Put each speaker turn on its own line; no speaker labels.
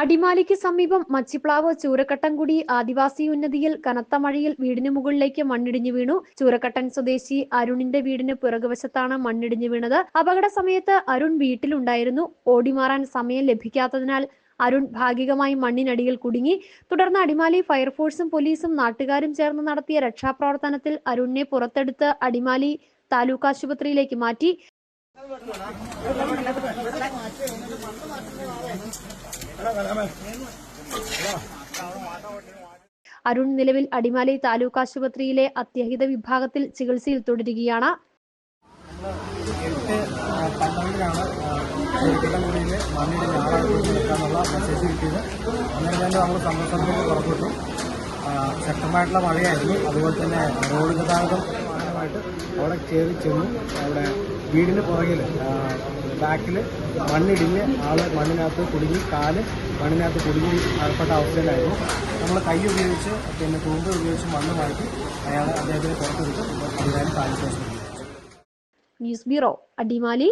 അടിമാലിക്ക് സമീപം മച്ചിപ്ലാവ് ചൂരക്കട്ടൻകുടി ആദിവാസി ഉന്നതിയിൽ കനത്ത മഴയിൽ വീടിന് മുകളിലേക്ക് മണ്ണിടിഞ്ഞു വീണു. ചൂരക്കട്ടൻ സ്വദേശി അരുണിന്റെ വീടിന് പിറകുവശത്താണ് മണ്ണിടിഞ്ഞു വീണത്. അപകട സമയത്ത് അരുൺ വീട്ടിലുണ്ടായിരുന്നു. ഓടിമാറാൻ സമയം ലഭിക്കാത്തതിനാൽ അരുൺ ഭാഗികമായി മണ്ണിനടിയിൽ കുടുങ്ങി. തുടർന്ന് അടിമാലി ഫയർഫോഴ്സും പോലീസും നാട്ടുകാരും ചേർന്ന് നടത്തിയ രക്ഷാപ്രവർത്തനത്തിൽ അരുണിനെ പുറത്തെടുത്ത് അടിമാലി താലൂക്ക് ആശുപത്രിയിലേക്ക് മാറ്റി. അരുൺ നിലവിൽ അടിമാലി താലൂക്ക് ആശുപത്രിയിലെ അത്യഹിത വിഭാഗത്തിൽ ചികിത്സയിൽ തുടരുകയാണ്.
ശക്തമായിട്ടുള്ള മഴയായിരുന്നു അതുപോലെ തന്നെ റോഡ് ഗതാഗതം അവിടെ കയറി ചെന്നു അവിടെ വീടിന് പുറകിൽ ബാക്കിൽ മണ്ണിടിഞ്ഞ് ആൾ മണ്ണിനകത്ത് കുടുങ്ങി കാൽ മണ്ണിനകത്ത് കുടുങ്ങി അകപ്പെട്ട അവസ്ഥയിലായിരുന്നു. നമ്മൾ കൈ ഉപയോഗിച്ച് പിന്നെ തൂമ്പ് ഉപയോഗിച്ച് മണ്ണ് മാറ്റി അയാൾ അദ്ദേഹത്തിന് പുറത്തെടുത്ത് അധികാരം താഴ്ച
ന്യൂസ് ബ്യൂറോ അടിമാലി.